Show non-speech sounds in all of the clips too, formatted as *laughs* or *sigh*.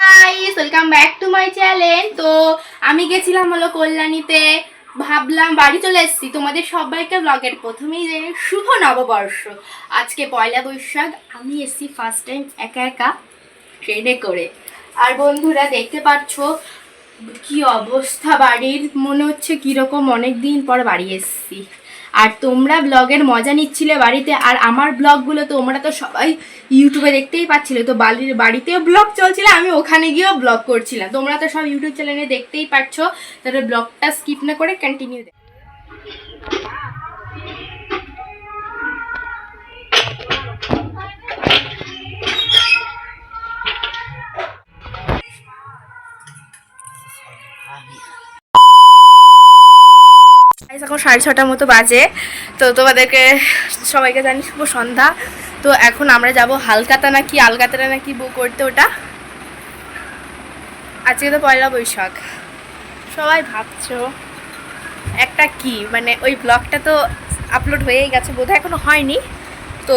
Guys welcome back to my channel তো আমি গেছিলাম হলো কল্যাণীতে, ভাবলাম বাড়ি চলে এসেছি। তোমাদের সবাইকে ব্লগের প্রথমেই যে শুভ নববর্ষ। আজকে পয়লা বৈশাখ, আমি এসেছি ফার্স্ট টাইম একা একা ট্রেনে করে। আর বন্ধুরা, দেখতে পাচ্ছ কি অবস্থা বাড়ির? মনে হচ্ছে কীরকম অনেক দিন পর বাড়ি এসেছি। আর তোমরা ব্লগের মজা নিচ্ছিলে বাড়িতে আর আমার ব্লগগুলো তোমরা তো সবাই ইউটিউবে দেখতেই পাচ্ছিলে। তো বাড়ির বাড়িতেও ব্লগ চলছিল আমি ওখানে গিয়েও ব্লগ করছিলাম। তোমরা তো সব ইউটিউব চ্যানেলে দেখতেই পাচ্ছ তাহলে ব্লগটা স্কিপ না করে কন্টিনিউ দেখ। Guys, এখন সাড়ে ছটার মতো বাজে। তো তোমাদেরকে সবাইকে জানি শুভ সন্ধ্যা। তো এখন আমরা যাব হালকাতা নাকি আলকাতাটা নাকি বুক করতে ওটা? আজকে তো পয়লা বৈশাখ। সবাই ভাবছ, একটা কি? মানে ওই ব্লগটা তো আপলোড হয়েই গেছে, বোধহয় এখনও হয়নি। তো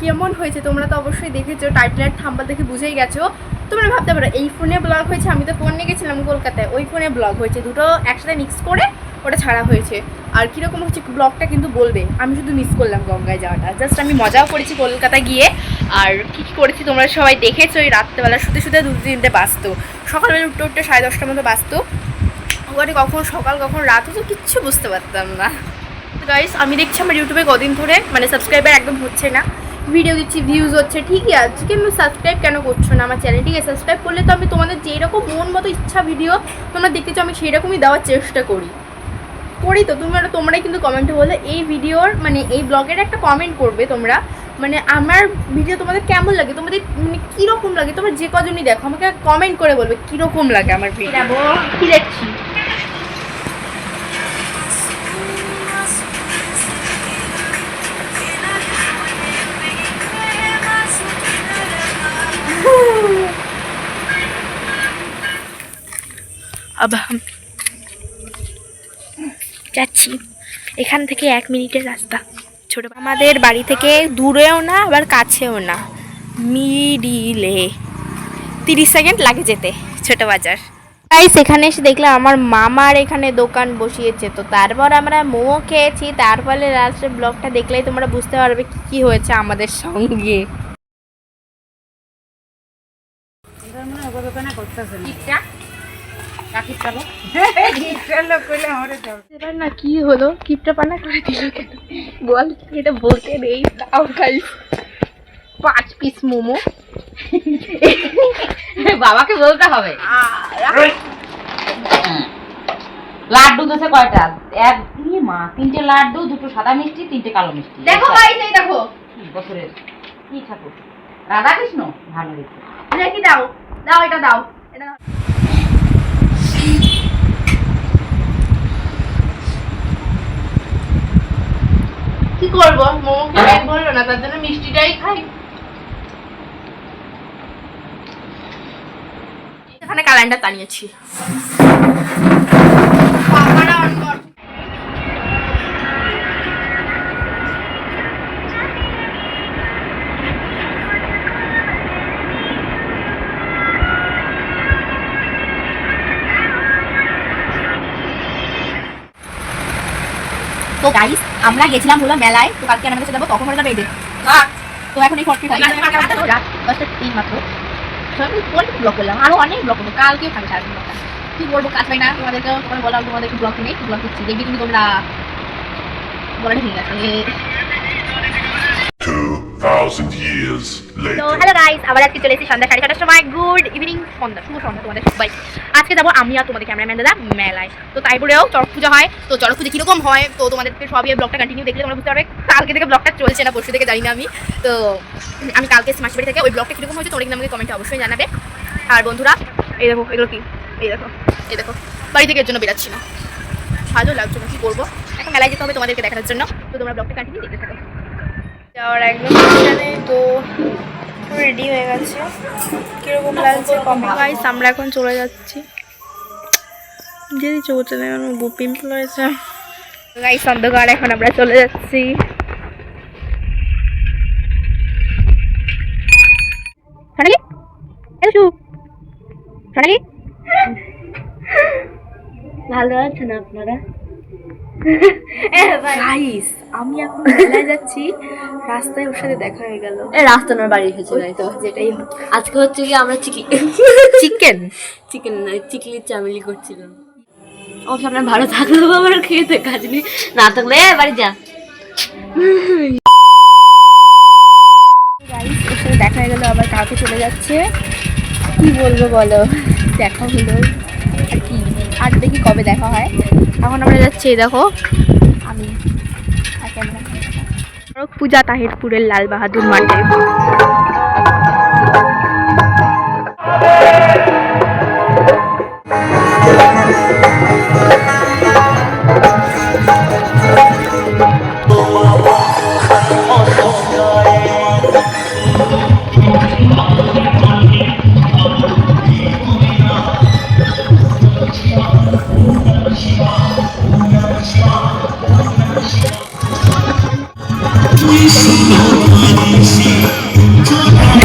কেমন হয়েছে তোমরা তো অবশ্যই দেখেছ টাইটেল আর থাম্বাল দেখে বুঝেই গেছো। তোমরা ভাবতে পারো, এই ফোনে ব্লগ হয়েছে, আমি তো ফোন নিয়ে গেছিলাম কলকাতায়, ওই ফোনে ব্লগ হয়েছে। দুটো একসাথে মিক্স করে ওটা ছাড়া হয়েছে। আর কীরকম হচ্ছে ব্লগটা কিন্তু বলবে। আমি শুধু মিস করলাম গঙ্গায় যাওয়াটা। জাস্ট আমি মজাও করেছি কলকাতা গিয়ে। আর কী কী করেছি তোমরা সবাই দেখেছ ওই রাত্রেবেলা শুতে শুতে দু তিনটে বাঁচতো সকালবেলা উঠতে উঠতে সাড়ে দশটার মতো বাঁচতো ওখানে কখন সকাল, কখন রাত হতো কিচ্ছু বুঝতে পারতাম না। গাইস আমি দেখছি আমার ইউটিউবে কদিন ধরে মানে সাবস্ক্রাইবার একদম হচ্ছে না। ভিডিও দিচ্ছি ভিউজ হচ্ছে, ঠিকই আছে, কিন্তু সাবস্ক্রাইব কেন করছ না আমার চ্যানেলটিকে সাবস্ক্রাইব করলে তো আমি তোমাদের যেই রকম মন মতো ইচ্ছা ভিডিও তোমরা দেখতে চাও, আমি সেই রকমই দেওয়ার চেষ্টা করি। করি তো তোমরা তোমরাই কিন্তু কমেন্টে বলে এই ভিডিওর মানে এই ব্লগের একটা কমেন্ট করবে তোমরা মানে আমার ভিডিও তোমাদের কেমন লাগে তোমাদের মানে কীরকম লাগে তোমরা যে কজনই দেখো আমাকে কমেন্ট করে বলবে কীরকম লাগে আমার ভিডিও কি দেখছি अब हम যাচ্ছি এখান থেকে এক মিনিটের রাস্তা। ছোট আমাদের বাড়ি থেকে দূরেও না আবার কাছেও না। মিডিলে। তিরিশ সেকেন্ড লাগে যেতে ছোট বাজার। তাই সেখানে এসে দেখলাম আমার মামার এখানে দোকান বসিয়েছে। তো তারপর আমরা মোমো খেয়েছি তারপরে লাস্টের ব্লগটা দেখলেই তোমরা বুঝতে পারবে কি কি হয়েছে আমাদের সঙ্গে। এবার না কি হলো? কিপটা পানা করে দিল কেন? বল এটা বলতে নেই। তাও খাই। পাঁচ পিস মোমো। বাবাকে বলতে হবে। লাড্ডু দোষে কয়টা? এক মা তিনটে লাড্ডু দুটো সাদা মিষ্টি তিনটে কালো মিষ্টি। দেখো গাইস এই দেখো। বছরের? কি ঠাকুর? রাধা কৃষ্ণ ভালো দেখি দাও। দাও এটা দাও। এটা কি করব? মোমো পেট ভরলো না তার জন্য মিষ্টিটাই খাই। এখানে ক্যালেন্ডার টানিয়েছি। আমরা গেছিলাম হলো মেলায় তো কালকে আমাদের যাব তখন হয়ে যাবে এই তো এখন এই ফটো রাত দশটা তিন মাত্র। ব্লগ করলাম? আরও অনেক ব্লক করব। কালকে থাকবে ব্লগটা কি বলব কাজ পাই না। তোমাদেরকে তোমার বললাম তোমাদের ব্লগ নেই? ব্লক দিচ্ছি দেখবি কিন্তু তোমরা। বলে ঠিক আছে। 2,000 years তো later. হ্যালো গাইস আবার আজকে চলে এসেছি সন্ধ্যা সাড়ে ছটার সময়। গুড ইভিনিং সন্ধ্যা শুভ সন্ধ্যা তোমাদের সবাই আজকে যাব আমি আর তোমাদের ক্যামেরাম্যান দাদা মেলায়। তো তাই বলেও চড়ক পুজো হয়। তো চড়ক পুজো কীরকম হয়? তো তোমাদেরকে সবই ব্লগটা কন্টিনিউ দেখলে তোমরা বুঝতে পারবে। কালকে থেকে ব্লগটা চলছে না পরশু থেকে জানি না আমি। তো আমি কালকে মাসি বাড়ি থেকে ওই ব্লগটা কীরকম হয়েছে তোমরা আমাকে কমেন্টে অবশ্যই জানাবে। আর বন্ধুরা এই দেখো এগুলো কি? এই দেখো এই দেখো। বাড়ি থেকে এর জন্য বেরাচ্ছি না। ভালো লাগছে না কি করব এখন মেলায় যেতে হবে তোমাদেরকে দেখানোর জন্য। তো তোমরা ব্লগটা কন্টিনিউ দেখতে থাকো। যাওয়ার একদম তো রেডি হয়ে গেছে। কীরকম লাগছে কমে গাইস আমরা এখন চলে যাচ্ছি। যদি চলছে না এখন পিম্পল হয়েছে। গাইস অন্ধকার এখন আমরা চলে যাচ্ছি। সোনালি? ভালো আছেন আপনারা? গাইস *laughs* আমি এখন মেলায় যাচ্ছি। রাস্তায় ওর সাথে দেখা হয়ে গেল। এ রাস্তানোর বাড়ি এসেছে তো যেটাই হোক। আজকে হচ্ছে কি আমরা চিকলি চিকেন চিকেন চিকলি চামেলি করছিলাম। অবশ্য আপনার ভালো থাকলেও আমার খেতে কাজ নেই। না থাকলে এ, বাড়ি যা। গাইস ওর সাথে দেখা হয়ে গেল আবার কাউকে চলে যাচ্ছে। কি বলব বলো? দেখা হলো। আর কি? কবে দেখা হয়? এখন আমরা যাচ্ছি দেখো। আমি পূজা তাহিরপুরের লাল বাহাদুর মাঠে।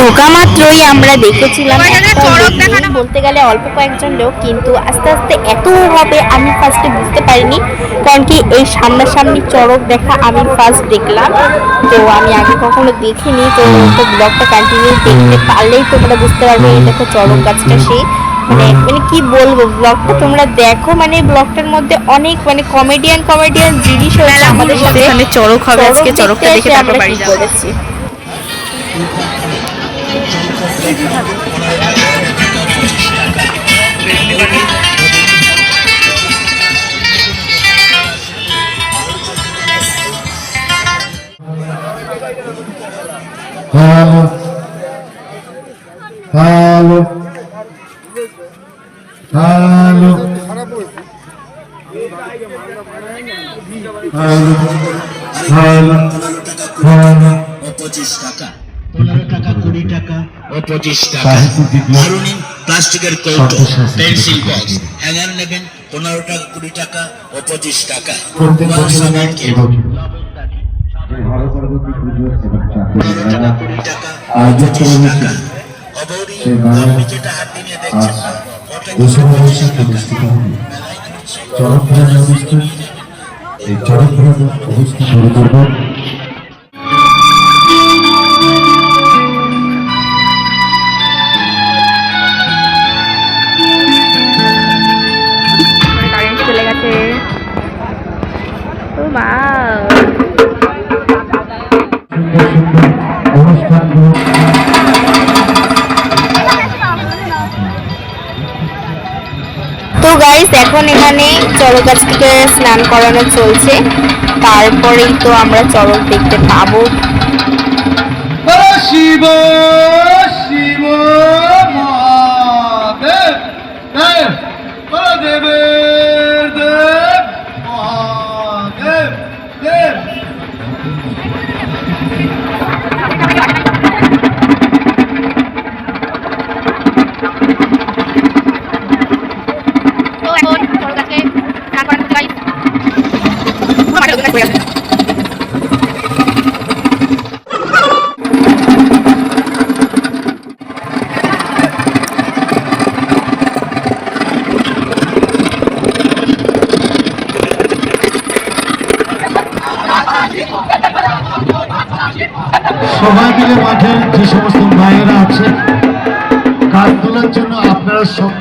ঢোকা মাত্রই আমরা দেখেছিলাম বলতে গেলে অল্প কয়েকজন লোক কিন্তু আস্তে আস্তে এত হবে আমি ফার্স্টে বুঝতে পারিনি। কারণ কি এই সামনাসামনি চড়ক দেখা আমি ফার্স্ট দেখলাম। তো আমি আগে কখনো দেখিনি তো ব্লগটা কন্টিনিউ দেখতে পারলেই তোমরা বুঝতে পারবে এই দেখো চড়ক গাছটা সেই মানে মানে কি বলব ব্লগটা তোমরা দেখো মানে ব্লগটার মধ্যে অনেক মানে কমেডিয়ান কমেডিয়ান জিনিস হয়েছে আমাদের সাথে। চড়ক হবে আজকে চড়ক চড়কটা দেখে তারপর আমরা বাড়ি যাব। করেছি hello hello hello hello hello hello পঁচিশ টাকা। পনেরো টাকা কুড়ি টাকা ও পঁচিশ টাকা। ধরুন প্লাস্টিকের কৌটো পেন্সিল বক্স। হ্যাঙ্গার নেবেন পনেরো টাকা কুড়ি টাকা ও পঁচিশ টাকা। প্রত্যেক ওয়াল বছর সমেত কেক, তো গাইস এখন এখানে চড়ক গাছটিকে স্নান করানো চলছে। তারপরেই তো আমরা চড়ক দেখতে পাবো। শিব শিব মহাদেব দেব। সবাই মিলে মাঠে যে সমস্ত মায়েরা আছে কাজ তোলার জন্য আপনারা সব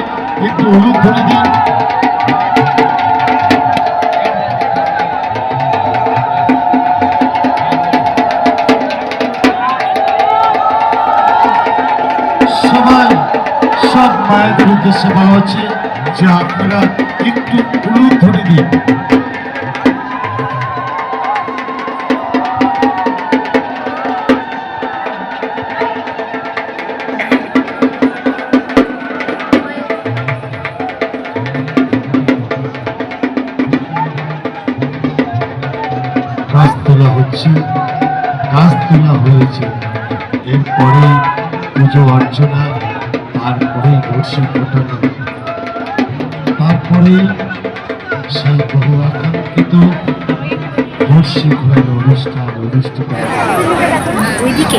একটু হলুদ ধরে দিন। সবাই, সব মায়েদের উদ্দেশ্যে বলা হচ্ছে, যে আপনারা একটু হলুদ ধরে দিন। হচ্ছে কাজ তোলা হয়েছে। এরপরে পুজো অর্চনা তারপরে বর্ষি ফোটানো। তারপরে সেই বহু আকাঙ্ক্ষিত বর্ষি ঘোরানো অনুষ্ঠান অনুষ্ঠিত। ওইদিকে।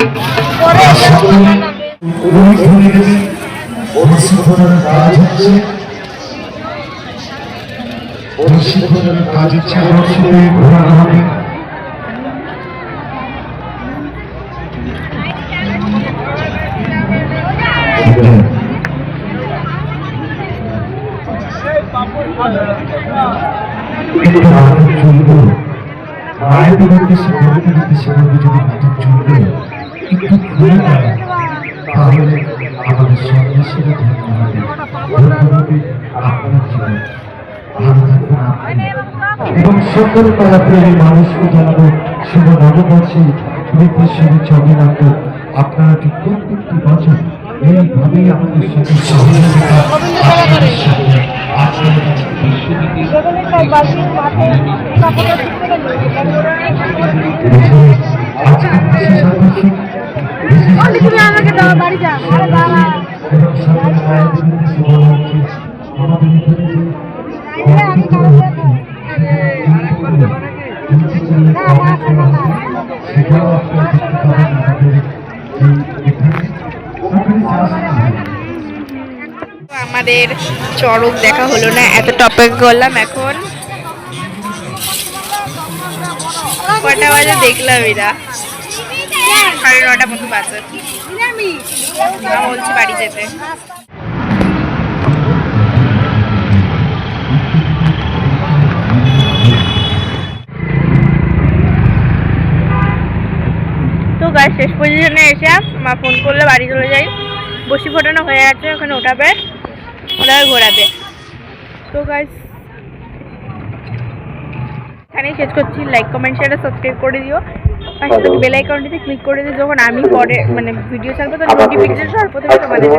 প্রশিক্ষণের কাজ হচ্ছে প্রশিক্ষণের কাজ হচ্ছে রশিদে ঘোরানো হবে মায়ের বলব যদি নাটক চলবে। ঘুরে দাঁড়ায় তাহলে আমাদের সন্ন্যাসীরা ধন্য হবে। ধন্য হবে আপনার জীবন এবং সকল কলাপ্রেমী মানুষকে জানাব শুভ নববর্ষে বৃদ্ধেশ্বরী চন্দ্রনাথ আপনারা ঠিক প্রত্যেকটি বছর এইভাবেই আমাদের সাথে সহযোগিতা আজকে আমাদের চড়ক দেখা হলো না এত টপিক করলাম এখন। কটা বাজে দেখলাম এরা সাড়ে নটা মতো বাজে। মা বলছি বাড়ি যেতে গাছ শেষ পজিশনে এসে মা ফোন করলে বাড়ি চলে যাই। বসি ফোটানো হয়ে গেছে, ওখানে ওঠাবে, ওরা ঘোরাবে। তো গাছ এখানেই শেষ করছি। লাইক কমেন্ট শেয়ার সাবস্ক্রাইব করে দিও। পাশে তো বেল আইকনটিতে ক্লিক করে দিয়ে যখন আমি পরে মানে ভিডিও ছাড়বো তো নোটিফিকেশন সর্বপ্রথমে তোমাদের